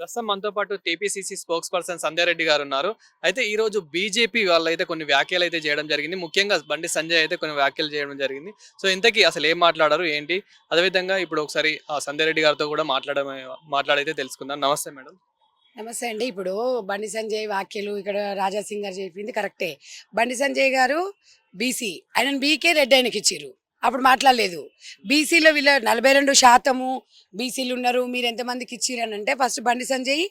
ప్రస్తుతం మనతో పాటు టీపీసీసీ స్పోక్స్ పర్సన్ సంధ్యారెడ్డి గారు ఉన్నారు అయితే ఈ రోజు బీజేపీ వాళ్ళు అయితే కొన్ని వ్యాఖ్యలు అయితే చేయడం జరిగింది. ముఖ్యంగా బండి సంజయ్ అయితే కొన్ని వ్యాఖ్యలు చేయడం జరిగింది. సో ఇంతకీ అసలు ఏం మాట్లాడారు? ఏంటి? అదేవిధంగా ఇప్పుడు ఒకసారి ఆ గారితో కూడా మాట్లాడమే మాట్లాడైతే తెలుసుకుందాం. నమస్తే మేడం. నమస్తే అండి. ఇప్పుడు బండి సంజయ్ వ్యాఖ్యలు ఇక్కడ రాజాసింగ్ గారు చెప్పింది కరెక్టే. బండి సంజయ్ గారు బీసీ. ఆయన బీకే రెడ్ ఆయనకి ఇచ్చారు అప్పుడు మాట్లాడలేదు. బీసీలో వీళ్ళ నలభై రెండు శాతము బీసీలు ఉన్నారు మీరు ఎంతమందికి ఇచ్చిరని అంటే ఫస్ట్ బండి సంజయ్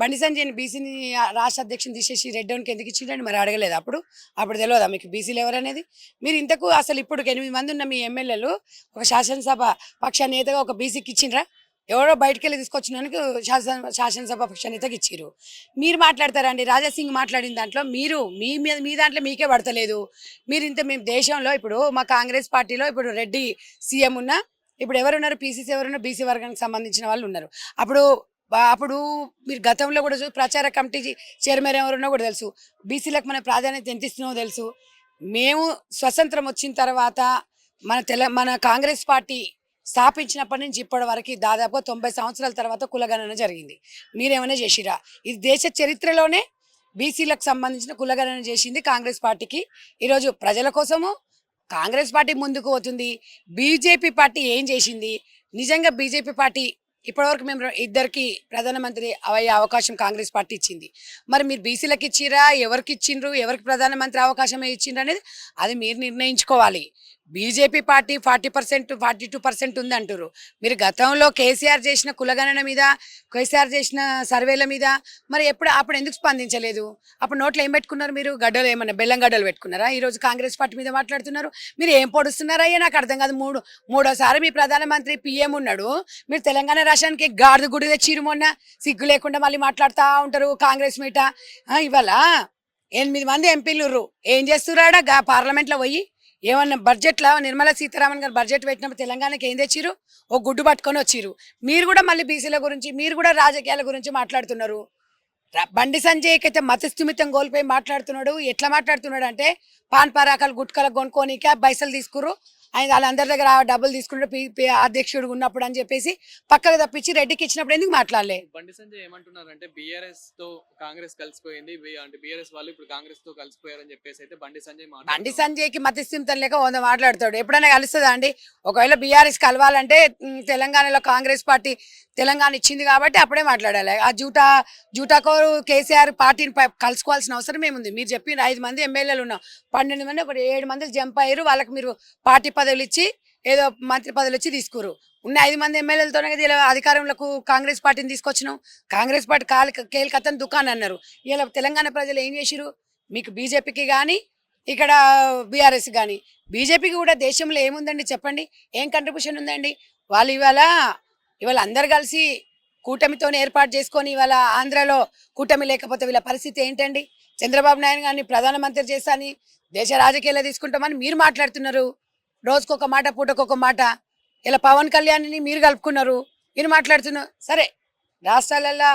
బండి సంజయ్ని బీసీని రాష్ట్ర అధ్యక్షుని తీసేసి రెడ్ డౌన్కి ఎందుకు ఇచ్చిండని మరి అడగలేదు. అప్పుడు అప్పుడు తెలియదా మీకు బీసీలు ఎవరనేది మీరు ఇంతకు అసలు ఇప్పుడు ఎనిమిది మంది ఉన్న మీ ఎమ్మెల్యేలు ఒక శాసనసభ పక్ష నేతగా ఒక బీసీకి ఇచ్చిండ్రా ఎవరో బయటికి వెళ్ళి తీసుకొచ్చినందుకు శాసన శాసనసభ పక్ష నేతకి ఇచ్చిర్రు మీరు మాట్లాడతారండి. రాజాసింగ్ మాట్లాడిన దాంట్లో మీరు మీ మీద మీ దాంట్లో మీకే పడతలేదు. మీరు ఇంత మేము దేశంలో ఇప్పుడు మా కాంగ్రెస్ పార్టీలో ఇప్పుడు రెడ్డి సీఎం ఉన్నా ఇప్పుడు ఎవరున్నారు? పీసీసీ ఎవరున్నారు? బీసీ వర్గానికి సంబంధించిన వాళ్ళు ఉన్నారు. అప్పుడు అప్పుడు మీరు గతంలో కూడా చూ- ప్రచార కమిటీ చైర్మన్ ఎవరున్నా కూడా తెలుసు. బీసీలకు మన ప్రాధాన్యత ఎంత ఇస్తున్నామో తెలుసు. మేము స్వతంత్రం వచ్చిన తర్వాత మన తెల మన కాంగ్రెస్ పార్టీ స్థాపించినప్పటి నుంచి ఇప్పటి వరకు దాదాపు తొంభై సంవత్సరాల తర్వాత కులగణన జరిగింది. మీరేమైనా చేసిరా? ఇది దేశ చరిత్రలోనే బీసీలకు సంబంధించిన కులగణన చేసింది కాంగ్రెస్ పార్టీకి. ఈరోజు ప్రజల కోసము కాంగ్రెస్ పార్టీ ముందుకు పోతుంది. బీజేపీ పార్టీ ఏం చేసింది? నిజంగా బీజేపీ పార్టీ ఇప్పటివరకు మేము ఇద్దరికి ప్రధానమంత్రి అయ్యే అవకాశం కాంగ్రెస్ పార్టీ ఇచ్చింది. మరి మీరు బీసీలకు ఇచ్చిరా? ఎవరికి ఇచ్చిండ్రు? ఎవరికి ప్రధానమంత్రి అవకాశం ఇచ్చిండ్రు అనేది అది మీరు నిర్ణయించుకోవాలి. BJP party forty percent forty two percent ఉంది అంటారు మీరు గతంలో కేసీఆర్ చేసిన కులగణన మీద కేసీఆర్ చేసిన సర్వేల మీద మరి ఎప్పుడు అప్పుడు ఎందుకు స్పందించలేదు? అప్పుడు నోట్లో ఏం పెట్టుకున్నారు మీరు? గడ్డలు ఏమన్నా బెల్లం గడ్డలు పెట్టుకున్నారా? ఈరోజు కాంగ్రెస్ పార్టీ మీద మాట్లాడుతున్నారు. మీరు ఏం పొడుస్తున్నారయ్యా నాకు అర్థం కాదు. మూడు మూడోసారి మీ ప్రధానమంత్రి పిఎం ఉన్నాడు. మీరు తెలంగాణ రాష్ట్రానికి గాడిద గుడి తెచ్చిరు మొన్న. సిగ్గు లేకుండా మళ్ళీ మాట్లాడుతూ ఉంటారు కాంగ్రెస్ మీట. ఇవాళ ఎనిమిది మంది ఎంపీలు ఏం చేస్తున్నారా పార్లమెంట్లో పోయి ఏమన్నా బడ్జెట్లో నిర్మలా సీతారామన్ గారు బడ్జెట్ పెట్టినప్పుడు తెలంగాణకి ఏం తెచ్చిరు ఓ గుడ్డు పట్టుకొని వచ్చిరు మీరు కూడా మళ్ళీ బీసీల గురించి మీరు కూడా రాజకీయాల గురించి మాట్లాడుతున్నారు. బండి సంజయ్కైతే మతస్థిమితం కోల్పోయి మాట్లాడుతున్నాడు. ఎట్లా మాట్లాడుతున్నాడు అంటే పాన్ పరాకాలు గుట్కలు కొనుక్కోనిక పైసలు తీసుకురు ఆయన వాళ్ళందరి దగ్గర డబ్బులు తీసుకుంటే అధ్యక్షుడు ఉన్నప్పుడు అని చెప్పేసి పక్కకు తప్పించి రెడ్డికి ఇచ్చినప్పుడు ఎందుకు మాట్లాడలే? బండి సంజయ్ ఏమంటున్నారంటే బీఆర్ఎస్తో కాంగ్రెస్ కలిసిపోయింది అంటే బీఆర్ఎస్ వాళ్ళు ఇప్పుడు కాంగ్రెస్తో కలిసిపోయారని చెప్పేసి అయితే బండి సంజయ్ బండి. సంజయ్కి మతిస్థిమితం లేక వంద మాట్లాడతాడు. ఎప్పుడైనా కలుస్తుందా అండి? ఒకవేళ బీఆర్ఎస్ కలవాలంటే తెలంగాణలో కాంగ్రెస్ పార్టీ తెలంగాణ ఇచ్చింది కాబట్టి అప్పుడే మాట్లాడాలి. ఆ జూటా జూటాకోరు కేసీఆర్ పార్టీని ప- కలుసుకోవాల్సిన అవసరం ఏముంది? మీరు చెప్పిన ఐదు మంది ఎమ్మెల్యేలు ఉన్నాం. పన్నెండు మంది ఒక ఏడు మంది జంప్ అయ్యారు. వాళ్ళకి మీరు పార్టీ పదవులు ఇచ్చి ఏదో మంత్రి పదవులు ఇచ్చి తీసుకురు ఉన్న ఐదు మంది ఎమ్మెల్యేలతోనే అధికారంలో ఇలా అధికారంలోకి కాంగ్రెస్ పార్టీని తీసుకొచ్చినాం కాంగ్రెస్ పార్టీ కాలి కేలికత్తని దుకాన్ అన్నారు. ఇలా తెలంగాణ ప్రజలు ఏం చేసిరు మీకు బీజేపీకి కానీ ఇక్కడ బీఆర్ఎస్ కానీ బీజేపీకి కూడా దేశంలో ఏముందండి చెప్పండి? ఏం కంట్రిబ్యూషన్ ఉందండి? వాళ్ళు ఇవాళ ఇవాళ అందరు కలిసి కూటమితో ఏర్పాటు చేసుకొని ఇవాళ ఆంధ్రాలో కూటమి లేకపోతే వీళ్ళ పరిస్థితి ఏంటండి? చంద్రబాబు నాయుడు గారిని ప్రధానమంత్రి చేస్తాని దేశ రాజకీయాలు తీసుకుంటామని మీరు మాట్లాడుతున్నారు. రోజుకొక మాట పూటకొక మాట. ఇలా పవన్ కళ్యాణ్ని మీరు కలుపుకున్నారు. ఈయన మాట్లాడుతున్నారు సరే రాష్ట్రాలల్లో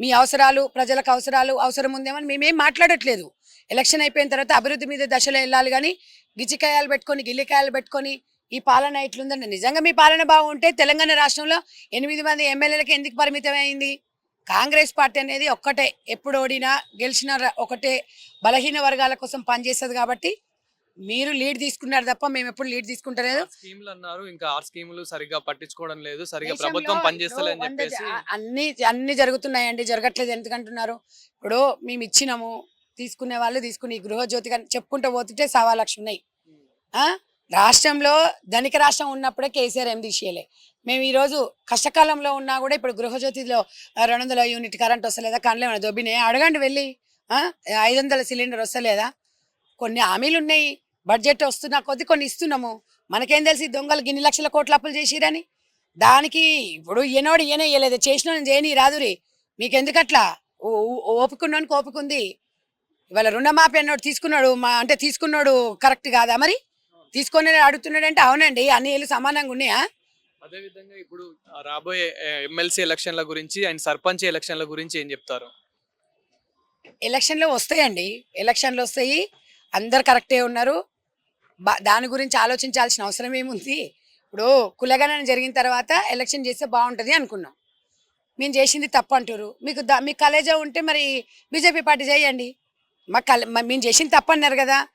మీ అవసరాలు ప్రజలకు అవసరాలు అవసరం ఉందేమని మేమేం మాట్లాడట్లేదు. ఎలక్షన్ అయిపోయిన తర్వాత అభివృద్ధి మీద దశలో వెళ్ళాలి కానీ గిచ్చికాయలు పెట్టుకొని గిల్లికాయలు పెట్టుకొని ఈ పాలన ఇట్లుందండి నిజంగా మీ పాలన బాగుంటే తెలంగాణ రాష్ట్రంలో ఎనిమిది మంది ఎమ్మెల్యేలకు ఎందుకు పరిమితం అయింది? కాంగ్రెస్ పార్టీ అనేది ఒక్కటే. ఎప్పుడు ఓడినా గెలిచిన ఒకటే బలహీన వర్గాల కోసం పనిచేస్తుంది కాబట్టి మీరు లీడ్ తీసుకున్నారు తప్ప మేము ఎప్పుడు లీడ్ తీసుకుంటలేదు. స్కీములు అన్నారు. ఇంకా ఆరు స్కీములు సరిగా పట్టించుకోవడం లేదు. సరిగా దేశంలో ప్రభుత్వం పనిచేస్తలేదని చెప్పేసి అన్ని అన్ని జరుగుతున్నాయండి. జరగట్లేదు ఎందుకంటున్నారు? ఇప్పుడు మేము ఇచ్చినాము. తీసుకునే వాళ్ళు తీసుకుని ఈ గృహజ్యోతి కానీ చెప్పుకుంటూ పోతుంటే సవా లక్ష ఉన్నాయి ఆ? రాష్ట్రంలో ధనిక రాష్ట్రం ఉన్నప్పుడే కేసీఆర్ ఏం తీసేయలే. మేము ఈరోజు కష్టకాలంలో ఉన్నా కూడా ఇప్పుడు గృహజ్యోతిలో ఆ, రెండు వందల యూనిట్ కరెంట్ వస్తలేదా? కళ్ళు ఏమైనా దొబ్బినాయి? అడగండి వెళ్ళి. ఆ? ఐదు వందల సిలిండర్ వస్తలేదా? కొన్ని హామీలు ఉన్నాయి బడ్జెట్ వస్తున్నా కొద్ది కొన్ని ఇస్తున్నాము. మనకేం తెలిసి దొంగలు గిన్ని లక్షల కోట్ల అప్పులు చేసిరని దానికి ఇప్పుడు ఈయనోడు ఈయన ఇయ్యలేదు. చేసిన చేయని? రాదురి మీకు ఎందుకట్లా ఓపుకున్నానికి ఓపిక ఉంది ఇవాళ రుణమాఫీ అన్నాడు తీసుకున్నాడు. మా అంటే తీసుకున్నాడు కరెక్ట్ కాదా మరి? తీసుకొని అడుగుతున్నాడు అంటే అవునండి. అన్ని ఏళ్ళు సమానంగా ఉన్నాయా? అదే విధంగా ఇప్పుడు రాబోయే ఎమ్మెల్సీ ఎలక్షన్ల గురించి అండ్ సర్పంచ్ ఎలక్షన్ల గురించి ఏం చెప్తారు? ఎలక్షన్లో వస్తాయండి. ఎలక్షన్లు వస్తాయి. అందరు కరెక్టే ఉన్నారు. దాని గురించి ఆలోచించాల్సిన అవసరం ఏముంది? ఇప్పుడు కులగణన జరిగిన తర్వాత ఎలక్షన్ చేస్తే బాగుంటుంది అనుకున్నాం. మేము చేసింది తప్పు అంటారు మీకు దా మీకు కలేజా ఉంటే మరి బీజేపీ పార్టీ చేయండి. మా కల మేము చేసింది తప్పు అన్నారు కదా.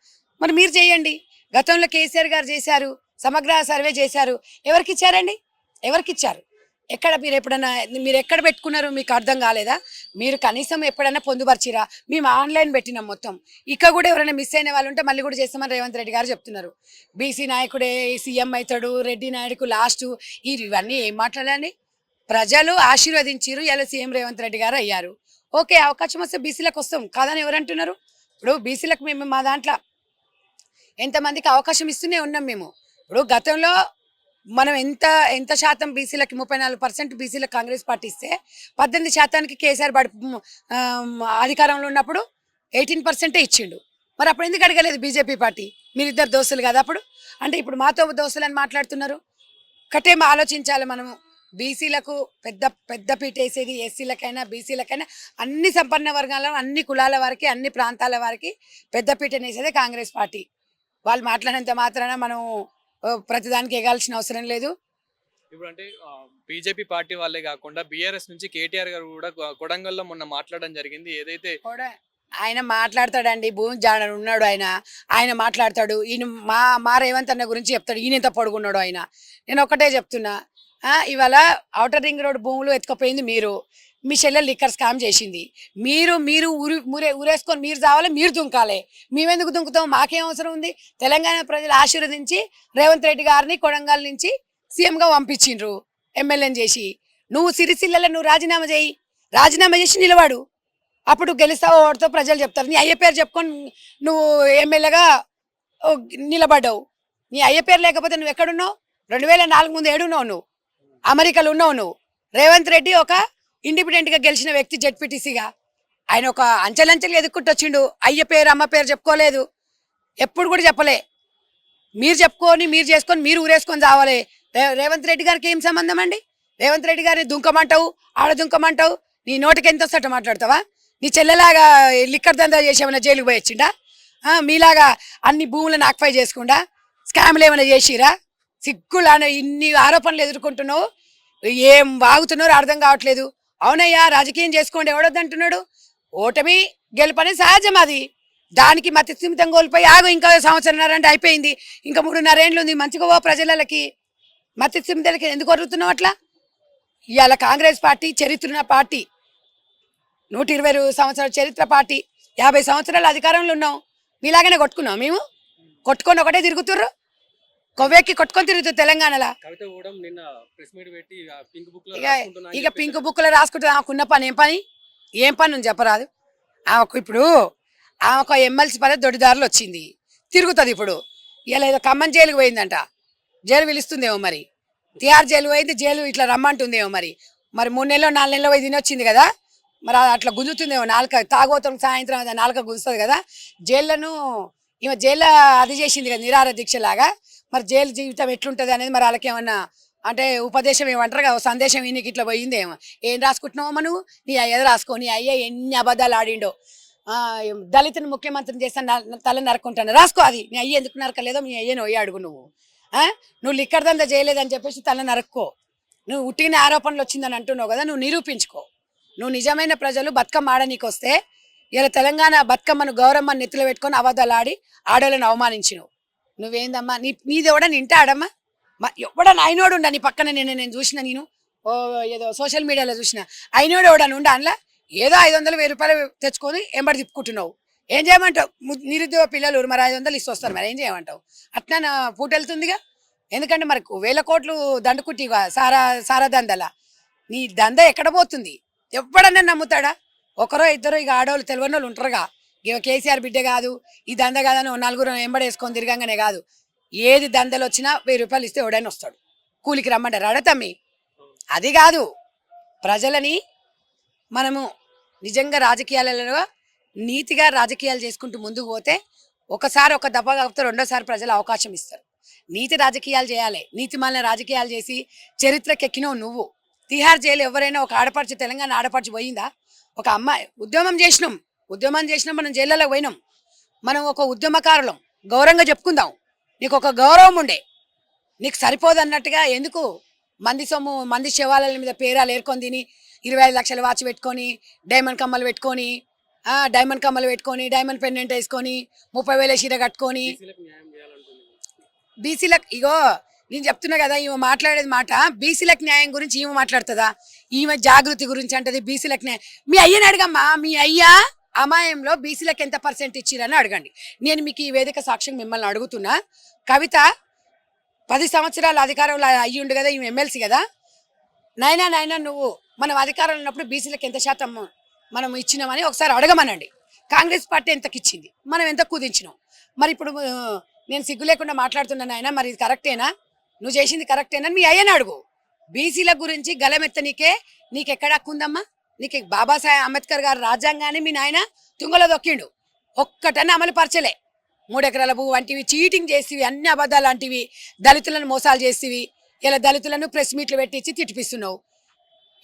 మరి మీరు చేయండి. గతంలో కేసీఆర్ గారు చేశారు సమగ్ర సర్వే చేశారు. ఎవరికి ఇచ్చారండి? ఎవరికి ఇచ్చారు? ఎక్కడ మీరు ఎప్పుడైనా మీరు ఎక్కడ పెట్టుకున్నారు మీకు అర్థం కాలేదా? మీరు కనీసం ఎప్పుడైనా పొందుపరిచిరా? మేము ఆన్లైన్ పెట్టినాం మొత్తం. ఇక్కడ కూడా ఎవరైనా మిస్ అయిన వాళ్ళు ఉంటే మళ్ళీ కూడా చేస్తామని రేవంత్ రెడ్డి గారు చెప్తున్నారు. బీసీ నాయకుడే సీఎం అవుతాడు రెడ్డి నాయుడుకు లాస్ట్. ఇవన్నీ ఏం మాట్లాడాలి? ప్రజలు ఆశీర్వదించారు ఇలా సీఎం రేవంత్ రెడ్డి గారు అయ్యారు. ఓకే అవకాశం వస్తే బీసీలకు వస్తాం. కాదని ఎవరంటున్నారు? ఇప్పుడు బీసీలకు మేము మా దాంట్లో ఎంతమందికి అవకాశం ఇస్తూనే ఉన్నాం మేము. ఇప్పుడు గతంలో మనం ఎంత ఎంత శాతం బీసీలకి ముప్పై నాలుగు పర్సెంట్ బీసీలకు కాంగ్రెస్ పార్టీ ఇస్తే పద్దెనిమిది శాతానికి కేసీఆర్ పడి అధికారంలో ఉన్నప్పుడు ఎయిటీన్ పర్సెంటే ఇచ్చిండు. మరి అప్పుడు ఎందుకు అడగలేదు బీజేపీ పార్టీ? మీరిద్దరు దోస్తులు కదా అప్పుడు? అంటే ఇప్పుడు మాతో దోస్తులు అని మాట్లాడుతున్నారు ఒకటేమో ఆలోచించాలి మనము. బీసీలకు పెద్ద పెద్ద పీట వేసేది ఎస్సీలకైనా బీసీలకైనా అన్ని సంపన్న వర్గాల అన్ని కులాల వారికి అన్ని ప్రాంతాల వారికి పెద్ద పీటను వేసేదే కాంగ్రెస్ పార్టీ. వాళ్ళు మాట్లాడినంత మాత్రాన మనం ప్రతిదానికి ఎగాల్సిన అవసరం లేదు. ఇప్పుడు అంటే బీజేపీ పార్టీ వాళ్ళే కాకుండా బీఆర్ఎస్ నుంచి కేటీఆర్ గారు కూడా కొడంగల్లో మొన్న మాట్లాడడం జరిగింది. ఏదైతే ఆయన మాట్లాడతాడండి భూమి జాడ ఉన్నాడు ఆయన. ఆయన మాట్లాడతాడు. ఈయన మా మా రేవంత్ అన్న గురించి చెప్తాడు. ఈయన ఎంత పొడుగున్నాడు ఆయన. నేను ఒకటే చెప్తున్నా. ఇవాళ ఔటర్ రింగ్ రోడ్ భూములు ఎత్తుకపోయింది మీరు. మీ చెల్లెలు లిక్కర్ స్కామ్ చేసింది. మీరు మీరు ఊరి ఊరే ఊరేసుకొని మీరు చావాలి మీరు దుంకాలి. మేమెందుకు దుంకుతాం? మాకేం అవసరం ఉంది? తెలంగాణ ప్రజలు ఆశీర్వదించి రేవంత్ రెడ్డి గారిని కొడంగల్ నుంచి సీఎంగా పంపించిండ్రు ఎమ్మెల్యేని చేసి. నువ్వు సిరిసిల్లలో నువ్వు రాజీనామా చేయి. రాజీనామా చేసి నిలవాడు అప్పుడు గెలుస్తావు ఓడితో ప్రజలు చెప్తారు. నీ అయ్య పేరు చెప్పుకొని నువ్వు ఎమ్మెల్యేగా నిలబడ్డావు. నీ అయ్య పేరు లేకపోతే నువ్వు ఎక్కడున్నావు? రెండు వేల నాలుగు ముందు ఏడున్నావు నువ్వు? అమెరికాలో ఉన్నావు నువ్వు. రేవంత్ రెడ్డి ఒక ఇండిపెండెంట్గా గెలిచిన వ్యక్తి జడ్పీటీసీగా. ఆయన ఒక అంచెలంచెలు ఎదుక్కుంటూ వచ్చిండు. అయ్య పేరు అమ్మ పేరు చెప్పుకోలేదు. ఎప్పుడు కూడా చెప్పలే. మీరు చెప్పుకొని మీరు చేసుకొని మీరు ఊరేసుకొని రావాలి రేవంత్ రెడ్డి గారికి ఏం సంబంధం అండి? రేవంత్ రెడ్డి గారిని దుంకమంటావు? ఆడ దుంకమంటావు? నీ నోటికి ఎంత వస్తట మాట్లాడతావా? నీ చెల్లెలాగా లిక్కర్ దందా చేసేమన్నా జైలుకు పోయి వచ్చిండా? మీలాగా అన్ని భూములను ఆక్ఫై చేసుకుండా? స్కామ్లు ఏమైనా చేసిరా? సిగ్గులానే ఇన్ని ఆరోపణలు ఎదుర్కొంటున్నావు? ఏం వాగుతున్నారో అర్థం కావట్లేదు. అవునయ్యా రాజకీయం చేసుకోండి ఎవడొద్దంటున్నాడు? ఓటమి గెలుపని సహజం అది. దానికి మతి స్థిమితం కోల్పోయి ఆగు ఇంకా సంవత్సరంన్నర అంటే అయిపోయింది. ఇంకా మూడున్నర ఏండ్లు ఉంది మంచిగా పో ప్రజలకి. మతి స్థిమితలకి ఎందుకు వరుతున్నావు అట్లా? ఇవాళ కాంగ్రెస్ పార్టీ చరిత్రన పార్టీ. నూట ఇరవై సంవత్సరాల చరిత్ర పార్టీ. యాభై సంవత్సరాల అధికారంలో ఉన్నాం. మీలాగనే కొట్టుకున్నాం మేము? కొట్టుకొని ఒకటే తిరుగుతుర్రు? కొవ్వెక్కి కొట్టుకొని తిరుగుతారు తెలంగాణలో. ఇక ఇక పింక్ బుక్లో రాసుకుంటే ఆమెకున్న పని ఏం పని? ఏం పని ఉంది చెప్పరాదు. ఆమెకు ఇప్పుడు ఆమె ఒక ఎమ్మెల్సీ పని దొడ్డిదారులు వచ్చింది. తిరుగుతుంది ఇప్పుడు. ఇలా ఏదో ఖమ్మం జైలుకి పోయిందంట. జైలు పిలుస్తుందేమో మరి. తిహార్ జైలు పోయింది జైలు ఇట్లా రమ్మంటుందేమో మరి. మరి మూడు నెలలో నాలుగు నెలలో పోయి తినొచ్చింది కదా. మరి అది అట్లా గుంజుతుందేమో. నాలుక తాగోతం సాయంత్రం అది నాలుక గుంజుతుంది కదా. జైళ్ళను ఈమె జైల్లో అది చేసింది కదా నిరాహార దీక్ష లాగా మరి జైలు జీవితం ఎట్లుంటుంది అనేది మరి వాళ్ళకి ఏమన్నా అంటే ఉపదేశం ఏమంటారు కదా సందేశం ఈయనకి ఇట్లా పోయిందేమో ఏం రాసుకుంటున్నావు నువ్వు? నీ అయ్యది రాసుకో నీ అయ్య ఎన్ని అబద్ధాలు ఆడిండో. దళితుని ముఖ్యమంత్రిని చేస్తాను తల నరుకుంటాను రాసుకో అది. నీ అయ్య ఎందుకు నరకలేదో మీ అయ్యని పోయి అడుగు నువ్వు. నువ్వు లిక్కర్ దందా చేయలేదని చెప్పేసి తల నరుక్కో. నువ్వు ఉట్టిన ఆరోపణలు వచ్చిందని అంటున్నావు కదా నువ్వు నిరూపించుకో. నువ్వు నిజమైన ప్రజలు బతుకమ్మ ఆడనీకి వస్తే ఇలా తెలంగాణ బతుకమ్మను గౌరమ్మను నెత్తులు పెట్టుకొని అబద్ధాలు ఆడి ఆడోళ్ళని అవమానించినవు. నువ్వేందమ్మా? నీ నీది ఎవడని ఇంట ఆడమ్మా మా ఎవడని అయినోడు ఉండ నీ పక్కన నేను నేను చూసిన నేను? ఓ ఏదో సోషల్ మీడియాలో చూసిన. అయినోడు ఎవడని ఉండ అందులో? ఏదో ఐదు వందలు వెయ్యి రూపాయలు తెచ్చుకొని ఎంబడి తిప్పుకుంటున్నావు. ఏం చేయమంటావు? నిరుద్యోగ పిల్లలు మరి ఐదు వందలు ఇస్తూ వస్తారు మరి ఏం చేయమంటావు? అట్లా నా పూట వెళ్తుందిగా ఎందుకంటే మరి వేల కోట్లు దండుకుట్టి సారా సారా దందల. నీ దంద ఎక్కడ పోతుంది? ఎవడన్నా నమ్ముతాడా? ఒకరో ఇద్దరు ఇక ఆడవాళ్ళు తెలియని వాళ్ళు ఉంటారుగా. ఇక కేసీఆర్ బిడ్డ కాదు ఈ దంద కాదని ఓ నలుగురు ఎంబడేసుకొని తిరగంగానే కాదు. ఏది దందలు వచ్చినా వెయ్యి రూపాయలు ఇస్తే ఎవడైనా వస్తాడు. కూలికి రమ్మంటారు. అడతమ్మి అది కాదు. ప్రజలని మనము నిజంగా రాజకీయాలలో నీతిగా రాజకీయాలు చేసుకుంటూ ముందుకు పోతే ఒకసారి ఒక దెబ్బ కాకపోతే రెండోసారి ప్రజలు అవకాశం ఇస్తారు. నీతి రాజకీయాలు చేయాలి. నీతి రాజకీయాలు చేసి చరిత్రకెక్కినవు నువ్వు. తిహార్ జైలు ఎవరైనా ఒక ఆడపడుచు తెలంగాణ ఆడపడుచు పోయిందా? ఒక అమ్మాయి ఉద్యమం చేసినాం. ఉద్యమం చేసినాం మనం జైళ్ళలో పోయినాం. మనం ఒక ఉద్యమకారులం. గౌరవంగా చెప్పుకుందాం. నీకు ఒక గౌరవం ఉండే. నీకు సరిపోదు అన్నట్టుగా ఎందుకు మంది సొమ్ము మంది శవాల మీద పేరాలు ఏర్కొని తిని ఇరవై ఐదు లక్షల వాచ్ పెట్టుకొని డైమండ్ కమ్మలు పెట్టుకొని డైమండ్ కమ్మలు పెట్టుకొని డైమండ్ పెండెంట్ వేసుకొని ముప్పై వేల చీర కట్టుకొని బీసీలకు ఇగో నేను చెప్తున్నా కదా ఈమె మాట్లాడేది మాట. బీసీలకు న్యాయం గురించి ఈమె మాట్లాడుతుందా? ఈమె జాగృతి గురించి అంటది బీసీలకు న్యాయం. మీ అయ్యని అడగమ్మా మీ అయ్యా అమాయంలో బీసీలకు ఎంత పర్సెంట్ ఇచ్చిరని అడగండి. నేను మీకు ఈ వేదిక సాక్ష్యం మిమ్మల్ని అడుగుతున్నా. కవిత పది సంవత్సరాల అధికారంలో అయ్యి ఉండు కదా ఈమె ఎమ్మెల్సీ కదా. నైనా నాయనా నువ్వు మనం అధికారంలో ఉన్నప్పుడు బీసీలకు ఎంత శాతం మనం ఇచ్చినామని ఒకసారి అడగమనండి. కాంగ్రెస్ పార్టీ ఎంతకి ఇచ్చింది? మనం ఎంత కుదించినాం? మరి ఇప్పుడు నేను సిగ్గు లేకుండా మాట్లాడుతున్నాను ఆయన మరి ఇది కరెక్టేనా? నువ్వు చేసింది కరెక్టేనా? మీ అయ్యని అడుగు. బీసీల గురించి గలమెత్తనీకే నీకు నీకెక్కడ హక్కు నీకు బాబాసాహెబ్ అంబేద్కర్ గారు రాజ్యాంగాన్ని మీ నాయన తుంగలో దొక్కిండు. ఒక్కటన్నా అమలు పరచలే. మూడెకరాల భూ వంటివి చీటింగ్ చేసివి అన్ని అబద్ధాలు లాంటివి దళితులను మోసాలు చేసివి. ఇలా దళితులను ప్రెస్ మీట్లు పెట్టించి తిట్టిపిస్తున్నావు.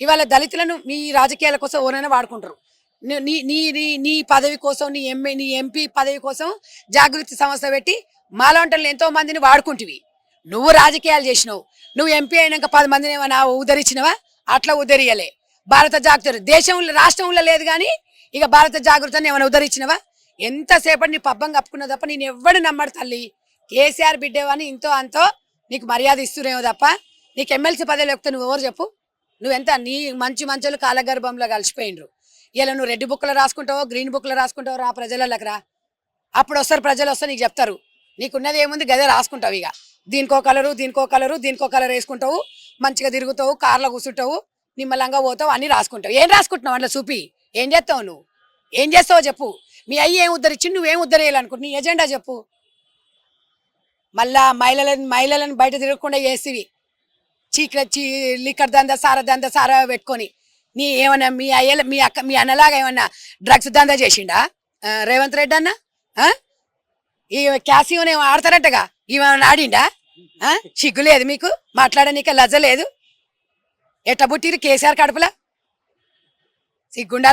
ఇవాళ దళితులను మీ రాజకీయాల కోసం ఎవరైనా వాడుకుంటారు నీ నీ నీ నీ- పదవి కోసం నీ ఎంఏ నీ ఎంపీ పదవి కోసం జాగృతి సంస్థ పెట్టి మాలాంటలు ఎంతో మందిని వాడుకుంటివి. నువ్వు రాజకీయాలు చేసినావు. నువ్వు ఎంపీ అయినాక పది మందిని ఏమైనా ఉదరించినవా అట్లా ఉదరియలే భారత జాగృతి దేశంలో రాష్ట్రంలో లేదు కానీ ఇక భారత జాగృతిని ఏమైనా ఉదరించినవా ఎంతసేపటి నీ పబ్బం కప్పుకున్నా తప్ప నేను ఎవ్వడు నమ్మడు తల్లి. కేసీఆర్ బిడ్డేవని ఇంతో అంతో నీకు మర్యాద ఇస్తురేమో తప్ప నీకు ఎమ్మెల్సీ పదవి లేకపోతే నువ్వు ఎవరు చెప్పు? నువ్వెంత నీ మంచి మంచులు కాలగర్భంలో కలిసిపోయిండ్రు. ఇలా నువ్వు రెడ్ బుక్లో రాసుకుంటావో గ్రీన్ బుక్లో రాసుకుంటావో రా ప్రజలకు రా. అప్పుడు వస్తారు ప్రజలు వస్తారు నీకు చెప్తారు. నీకున్నది ఏముంది? గదే రాసుకుంటావు ఇక. దీనికో కలరు దీనికో కలరు దీనికో కలర్ వేసుకుంటావు. మంచిగా తిరుగుతావు కార్లో కూర్చుంటావు. నిమ్మలంగా పోతావు అన్నీ రాసుకుంటావు. ఏం రాసుకుంటున్నావు అట్లా చూపి ఏం చేస్తావు నువ్వు? ఏం చేస్తావో చెప్పు. మీ అయ్యి ఏం ఉద్ధరించి నువ్వేం ఉద్ధరేయాలనుకుంటు నీ ఎజెండా చెప్పు. మళ్ళా మహిళలను మహిళలను బయట తిరగకుండా వేసివి చీకల చీ లిక్కర్ దంద సార దంద సారా పెట్టుకొని. నీ ఏమన్నా మీ అయ్యల మీ అక్క మీ అన్నలాగా ఏమన్నా డ్రగ్స్ దందా చేసిండా? రేవంత్ రెడ్డి అన్న? ఈ క్యాసియోన్ ఏమో ఆడతారటగా? ఈమె ఆడిండా? ఆ? సిగ్గు లేదు మీకు? మాట్లాడనీక లజ్జ లేదు? ఎట్ట పుట్టిరు కేసీఆర్ కడుపులా? సిగ్గుండా